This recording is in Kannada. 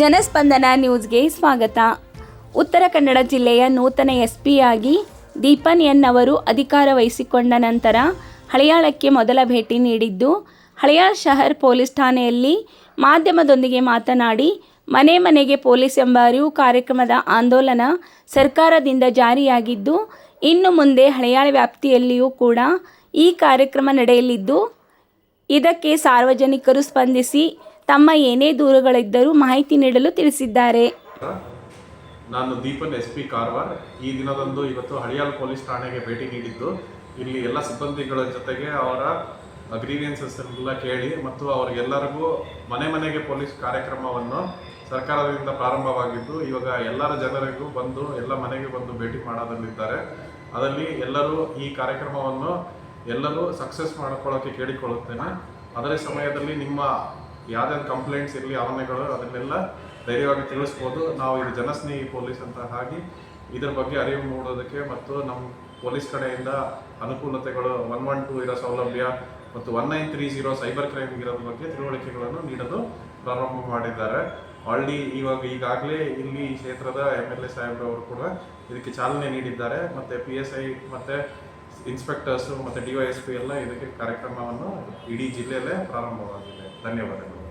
ಜನಸ್ಪಂದನ ನ್ಯೂಸ್ಗೆ ಸ್ವಾಗತ. ಉತ್ತರ ಕನ್ನಡ ಜಿಲ್ಲೆಯ ನೂತನ ಎಸ್ ಪಿಯಾಗಿ ದೀಪನ್ ಎನ್ ಅವರು ಅಧಿಕಾರ ವಹಿಸಿಕೊಂಡ ನಂತರ ಹಳೆಯಾಳಕ್ಕೆ ಮೊದಲ ಭೇಟಿ ನೀಡಿದ್ದು, ಹಳೆಯಾಳ ಶಹರ್ ಪೊಲೀಸ್ ಠಾಣೆಯಲ್ಲಿ ಮಾಧ್ಯಮದೊಂದಿಗೆ ಮಾತನಾಡಿ, ಮನೆ ಮನೆಗೆ ಪೊಲೀಸ್ ಎಂಬ ಅರಿವು ಕಾರ್ಯಕ್ರಮದ ಆಂದೋಲನ ಸರ್ಕಾರದಿಂದ ಜಾರಿಯಾಗಿದ್ದು, ಇನ್ನು ಮುಂದೆ ಹಳೆಯಾಳ ವ್ಯಾಪ್ತಿಯಲ್ಲಿಯೂ ಕೂಡ ಈ ಕಾರ್ಯಕ್ರಮ ನಡೆಯಲಿದ್ದು, ಇದಕ್ಕೆ ಸಾರ್ವಜನಿಕರು ಸ್ಪಂದಿಸಿ ತಮ್ಮ ಏನೇ ದೂರುಗಳಿದ್ದರೂ ಮಾಹಿತಿ ನೀಡಲು ತಿಳಿಸಿದ್ದಾರೆ. ನಾನು ದೀಪನ್ ಎಸ್ ಪಿ ಕಾರವಾರ್. ಈ ದಿನದಂದು ಇವತ್ತು ಹಳಿಯಾಲ್ ಪೊಲೀಸ್ ಠಾಣೆಗೆ ಭೇಟಿ ನೀಡಿದ್ದು. ಇಲ್ಲಿ ಎಲ್ಲ ಸಿಬ್ಬಂದಿಗಳ ಜೊತೆಗೆ ಅವರ ಗ್ರೀವಿಯನ್ಸಸ್ ಎಲ್ಲ ಕೇಳಿ ಮತ್ತು ಅವರಿಗೆಲ್ಲರಿಗೂ ಮನೆ ಮನೆಗೆ ಪೊಲೀಸ್ ಕಾರ್ಯಕ್ರಮವನ್ನು ಸರ್ಕಾರದಿಂದ ಪ್ರಾರಂಭವಾಗಿದ್ದು, ಇವಾಗ ಎಲ್ಲರ ಜನರಿಗೂ ಬಂದು, ಎಲ್ಲ ಮನೆಗೆ ಬಂದು ಭೇಟಿ ಮಾಡೋದಲ್ಲಿದ್ದಾರೆ. ಅದರಲ್ಲಿ ಎಲ್ಲರೂ ಈ ಕಾರ್ಯಕ್ರಮವನ್ನು ಎಲ್ಲರೂ ಸಕ್ಸಸ್ ಮಾಡ್ಕೊಳ್ಳೋಕೆ ಕೇಳಿಕೊಳ್ಳುತ್ತೇನೆ. ಅದರ ಸಮಯದಲ್ಲಿ ನಿಮ್ಮ ಯಾವುದೇ ಕಂಪ್ಲೇಂಟ್ಸ್ ಇರಲಿ ಅವನ್ನೆಗಳು ಅದನ್ನೆಲ್ಲ ಧೈರ್ಯವಾಗಿ ತಿಳಿಸ್ಬೋದು. ನಾವು ಇದು ಜನಸ್ನೇಹಿ ಪೊಲೀಸ್ ಅಂತ ಹಾಗೆ ಇದ್ರ ಬಗ್ಗೆ ಅರಿವು ಮೂಡೋದಕ್ಕೆ ಮತ್ತು ನಮ್ಮ ಪೊಲೀಸ್ ಕಡೆಯಿಂದ ಅನುಕೂಲತೆಗಳು ಒನ್ ಒನ್ ಟೂ ಇರೋ ಸೌಲಭ್ಯ ಮತ್ತು one nine three zero cyber crime ಇರೋದ್ರ ಬಗ್ಗೆ ತಿಳುವಳಿಕೆಗಳನ್ನು ನೀಡಲು ಪ್ರಾರಂಭ ಮಾಡಿದ್ದಾರೆ. ಆಲ್ರೆಡಿ ಇವಾಗ ಈಗಾಗಲೇ ಇಲ್ಲಿ ಕ್ಷೇತ್ರದ ಎಂ ಎಲ್ ಎ ಸಾಹೇಬ್ರವರು ಕೂಡ ಇದಕ್ಕೆ ಚಾಲನೆ ನೀಡಿದ್ದಾರೆ. ಮತ್ತು ಪಿ ಎಸ್ ಐ ಮತ್ತು ಇನ್ಸ್ಪೆಕ್ಟರ್ಸು ಮತ್ತು ಡಿ ವೈ ಎಸ್ ಪಿ ಎಲ್ಲ ಇದಕ್ಕೆ ಕಾರ್ಯಕ್ರಮವನ್ನು ಇಡೀ ಜಿಲ್ಲೆಯಲ್ಲೇ ಪ್ರಾರಂಭವಾಗಿದೆ. намело такое